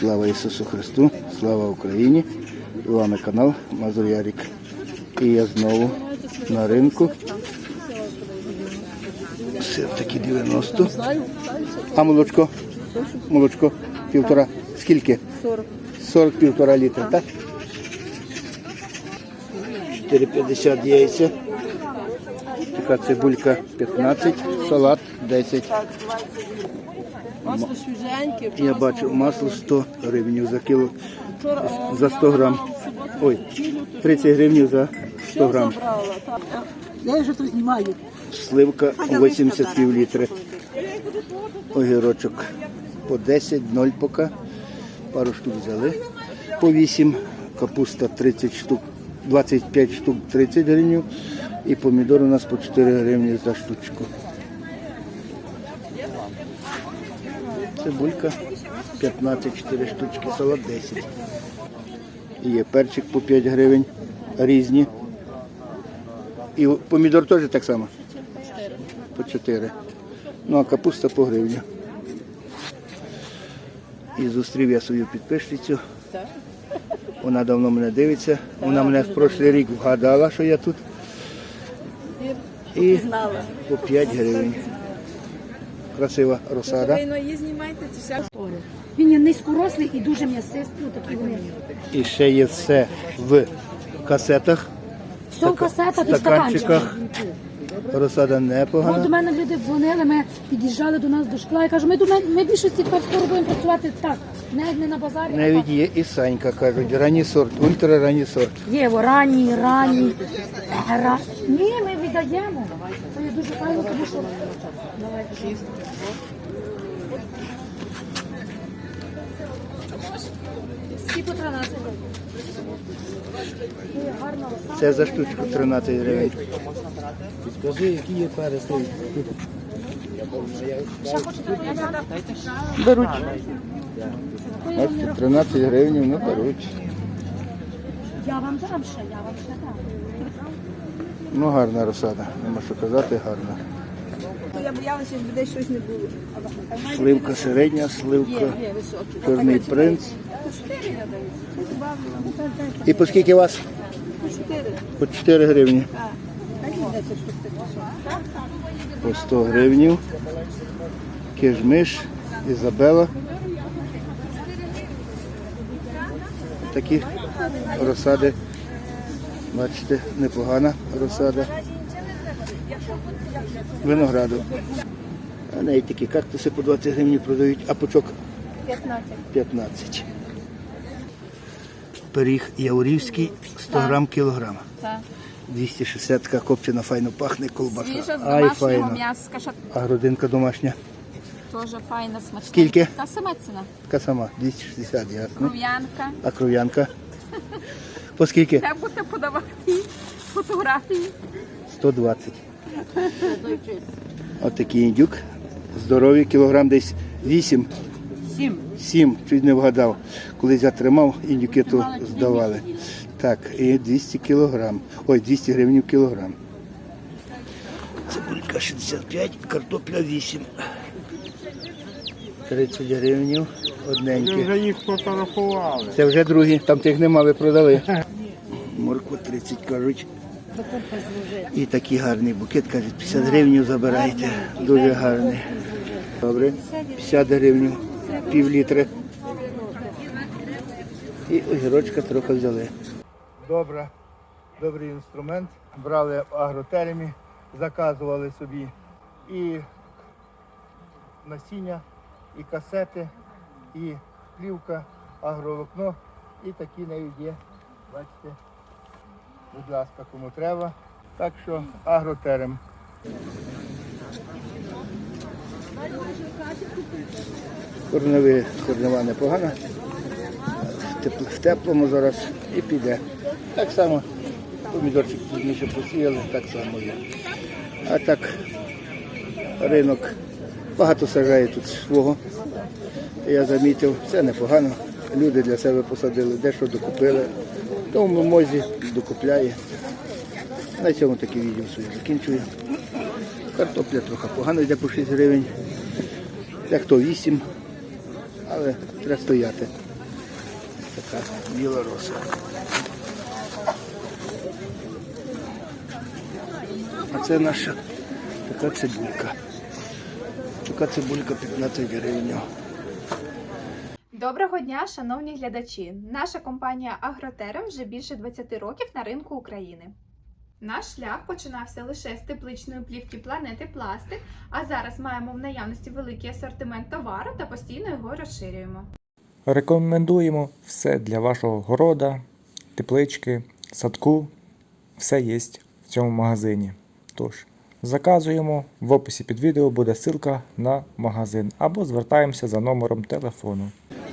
Слава Ісусу Христу, слава Україні! З вами канал Мазур Ярік. І я знову на ринку. Сир такий 90. А молочко? Молочко півтора. Скільки? 40. 40 півтора літра, так? 4,50 яйця. Така цибулька 15, салат 10. Масло свіженьке. Я бачу масло 100 гривень за кіло за 100 грам. Ой, 30 гривень за 100 грам. Я вже тут знімаю. Сливка 80 пів літри. Огірочок по 10, 0 поки. Пару штук взяли. По 8. Капуста 30 штук, 25 штук 30 гривень. І помідор у нас по 4 гривні за штучку. Цибулька 15, 4 штучки, салат 10. І є перчик по 5 гривень різні. І помідор теж так само? По 4. Ну а капуста по гривню. І зустрів я свою підписчицю. Вона давно мене дивиться. Вона мене в прошлий рік вгадала, що я тут. І по 5 гривень. Красива розсада. Ви її знімаєте, це вся Він є низькорослий і дуже м'ясистий, ну, такі вони. І ще є все в касетах, Все в касетах і стаканчиках. Розсада От до мене люди дзвонили, ми під'їжджали до нас до школи. Я кажу, ми, думаємо, ми більшості тепер скоро будемо працювати так, не, не на базарі. Навіть є і санька, кажуть, ранній сорт, ультраранній сорт. Є о, ранні, ранні. Ра... Ні, ми віддаємо. Це є дуже файно, тому що... Давайте. Всі по 13 років. Є гарна оса. Це за штучку 13 гривень. Підкажи, які є пересли. Беруть. Бачите, 13 гривень, ну беруть. Я вам дам ще, я вам ще дам. Ну гарна розсада, нема що казати, гарна. Я боялася, що буде щось не було. Сливка середня, сливка чорний принц. Даю. І по скільки у вас? По 4 гривні. По 100 гривень. Кижмиш, Ізабела. Такі розсади. Бачите, непогана розсада. Винограду. А навіть такі кактуси по 20 гривень продають, а пучок 15. 15. Пиріг Яурівський 100 грам кілограм. Так. 260 така копчена, файно пахне колбаса. Свіжа з Ай, домашнього файно. м'яска, що А грудинка домашня. теж файна, смачна. Скільки? Та сама ціна. Така сама, 260, ясно. Кров'янка. А кров'янка? По скільки? Де будете подавати фотографії? 120. Отакий індюк. Здоровий, кілограм десь 8. 7. 7, чуть не вгадав. Колись я тримав, індюки то здавали. Так, і 200 кілограм. Ой, 200 гривень кілограм. Цибулька 65, картопля 8. 30 гривень одненькі. Вже їх фотографували. Це вже другі, там тих нема, ви продали. Морква 30, кажуть. І такий гарний букет, кажуть, 50 гривень забирайте. Дуже гарний. Добре, 50 гривень, пів літри. І огірочка трохи взяли. Добре, добрий інструмент. Брали в агротермі, заказували собі і насіння, і касети, і плівка, агровокно, і такі навіть є. Бачите, будь ласка, кому треба. Так що агротерем. Корневі, корнева непогана. В теплому зараз і піде. Так само помідорчик пізніше посіяли, так само є. А так ринок багато сажає тут свого. Я замітив, це непогано. Люди для себе посадили, дещо докупили. Тому мозі докупляє. На цьому таке відео своє закінчую. Картопля трохи погано йде по 6 гривень. Як то 8, але треба стояти. така біла роса. А це наша така цибулька. Така цибулька 15 гривень. Доброго дня, шановні глядачі! Наша компанія Агротерем вже більше 20 років на ринку України. Наш шлях починався лише з тепличної плівки планети Пластик, а зараз маємо в наявності великий асортимент товару та постійно його розширюємо. Рекомендуємо все для вашого города, теплички, садку. Все є в цьому магазині. Тож, заказуємо. В описі під відео буде ссылка на магазин або звертаємося за номером телефону.